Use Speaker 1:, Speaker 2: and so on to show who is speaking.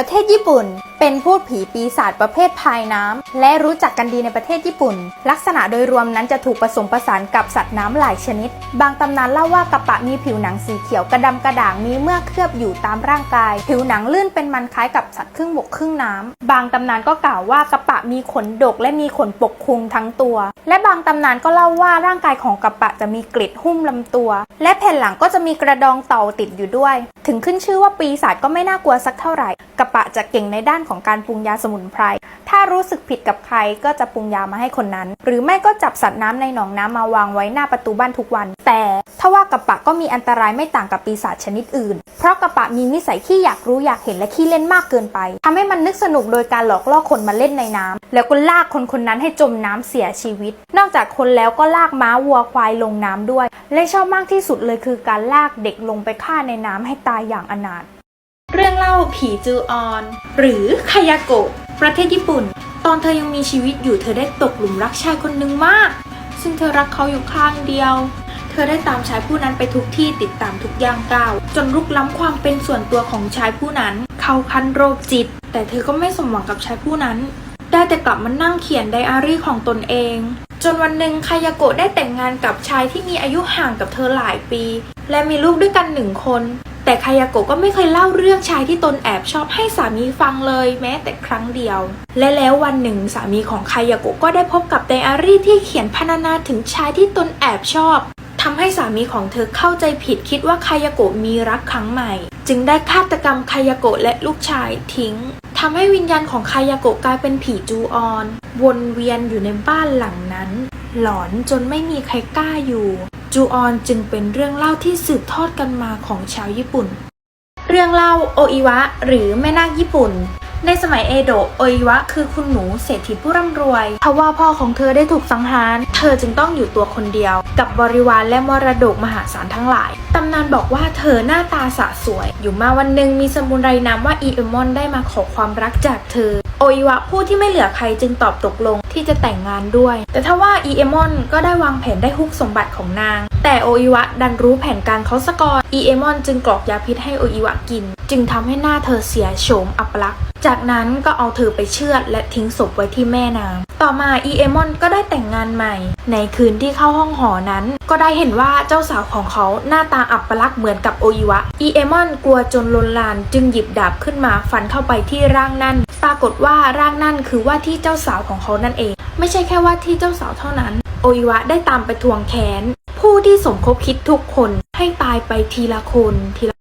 Speaker 1: ประเทศญี่ปุ่น เป็นพูดผีปีศาจประเภทพายน้ำและรู้จักกันดีในประเทศญี่ปุ่น ลักษณะโดยรวมนั้นจะถูกผสมผสานกับสัตว์น้ำหลายชนิด บางตำนานเล่าว่ากระปะมีผิวหนังสีเขียวกระดำกระด่างมีเมื่อกเคลือบอยู่ตามร่างกาย ผิวหนังลื่นเป็นมันคล้ายกับสัตว์ครึ่งบกครึ่งน้ำบางตำนานก็กล่าวว่ากระปะมีขนดกและมีขนปกคลุมทั้งตัว และบางตำนานก็เล่าว่าร่างกายของกระปะจะมีกล็ดหุ้มลำตัว และแผ่นหลังก็จะมีกระดองเต่าติดอยู่ด้วย ถึงขึ้นชื่อว่าปีศาจก็ไม่น่ากลัวสักเท่าไหร่กระปะจะเก่งในด้านของการปรุงยาสมุนไพร ถ้ารู้สึกผิดกับใครก็จะปรุงยามาให้คนนั้น หรือไม่ก็จับสัตว์น้ำในหนองน้ำมาวางไว้หน้าประตูบ้านทุกวัน แต่ถ้าว่ากระปะก็มีอันตรายไม่ต่างกับปีศาจชนิดอื่น เพราะกระปะมีนิสัยขี้อยากรู้อยากเห็นและขี้เล่นมากเกินไปทำให้มันนึกสนุกโดยการหลอกล่อคนมาเล่นในน้ำแล้วก็ลากคนคนนั้นให้จมน้ำเสียชีวิต นอกจากคนแล้วก็ลากม้าวัวควายลงน้ำด้วย และชอบมากที่สุดเลยคือการลากเด็กลงไปฆ่าในน้ำให้ตายอย่างอนาถ เล่าผีจูออน หรือคายาโกะประเทศญี่ปุ่น ตอนเธอยังมีชีวิตอยู่เธอได้ตกหลุมรักชายคนหนึ่งมาก ซึ่งเธอรักเขาอยู่ข้างเดียว เธอได้ตามชายผู้นั้นไปทุกที่ติดตามทุกย่างก้าว จนลุกล้ำความเป็นส่วนตัวของชายผู้นั้น เขาคันโรคจิต แต่เธอก็ไม่สมหวังกับชายผู้นั้น ได้แต่กลับมานั่งเขียนไดอารี่ของตนเอง จนวันหนึ่งคายาโกะได้แต่งงานกับชายที่มีอายุห่างกับเธอหลายปี และมีลูกด้วยกันหนึ่งคน แต่คายาโกะก็ไม่เคยเล่าเรื่องชายที่ตนแอบชอบให้สามีฟังเลยแม้แต่ครั้งเดียว และแล้ววันหนึ่งสามีของคายาโกะก็ได้พบกับไดอารี่ที่เขียนพรรณนาถึงชายที่ตนแอบชอบทำให้สามีของเธอเข้าใจผิดคิดว่าคายาโกะมีรักครั้งใหม่ จึงได้ฆาตกรรมคายาโกะและลูกชายทิ้งทำให้วิญญาณของคายาโกะกลายเป็นผีจูออน วนเวียนอยู่ในบ้านหลังนั้น หลอนจนไม่มีใครกล้าอยู่ จูออนจึงเป็นเรื่องเล่าที่สืบทอดกันมาของชาวญี่ปุ่น เรื่องเล่าโออิวะ หรือแม่นาคญี่ปุ่น ในสมัยเอโดะโออิวะ คือคุณหนูเศรษฐีผู้ร่ำรวยทว่าพ่อของเธอได้ถูกสังหาร เธอจึงต้องอยู่ตัวคนเดียว กับบริวารและมรดกมหาศาลทั้งหลาย ตำนานบอกว่าเธอหน้าตาสะสวย อยู่มาวันหนึ่งมีสมุนไรนามว่าอีเอมอนได้มาขอความรักจากเธอ โออิวะผู้ที่ไม่เหลือใครจึงตอบตกลงที่จะแต่งงานด้วย แต่ถ้าว่าอีเอมอนก็ได้วางแผนได้ฮุกสมบัติของนาง แต่โออิวะดันรู้แผนการเขาซะก่อนอีเอมอนจึงกรอกยาพิษให้โออิวะกิน จึงทำให้หน้าเธอเสียโฉมอัปลักษณ์จากนั้นก็เอาเธอไปเชือดและทิ้งศพไว้ที่แม่น้ำ ต่อมาอีเอมอนก็ได้แต่งงานใหม่ ในคืนที่เข้าห้องหอนั้น ก็ได้เห็นว่าเจ้าสาวของเขาหน้าตาอับปลักเหมือนกับโออิวะอีเอมอนกลัวจนลนลานจึงหยิบดาบขึ้นมาฟันเข้าไปที่ร่างนั่น ปรากฏว่าร่างนั่นคือว่าที่เจ้าสาวของเขานั่นเอง ไม่ใช่แค่ว่าที่เจ้าสาวเท่านั้น โออิวะได้ตามไปทวงแค้นผู้ที่สมคบคิดทุกคนให้ตายไปทีละคนทีละ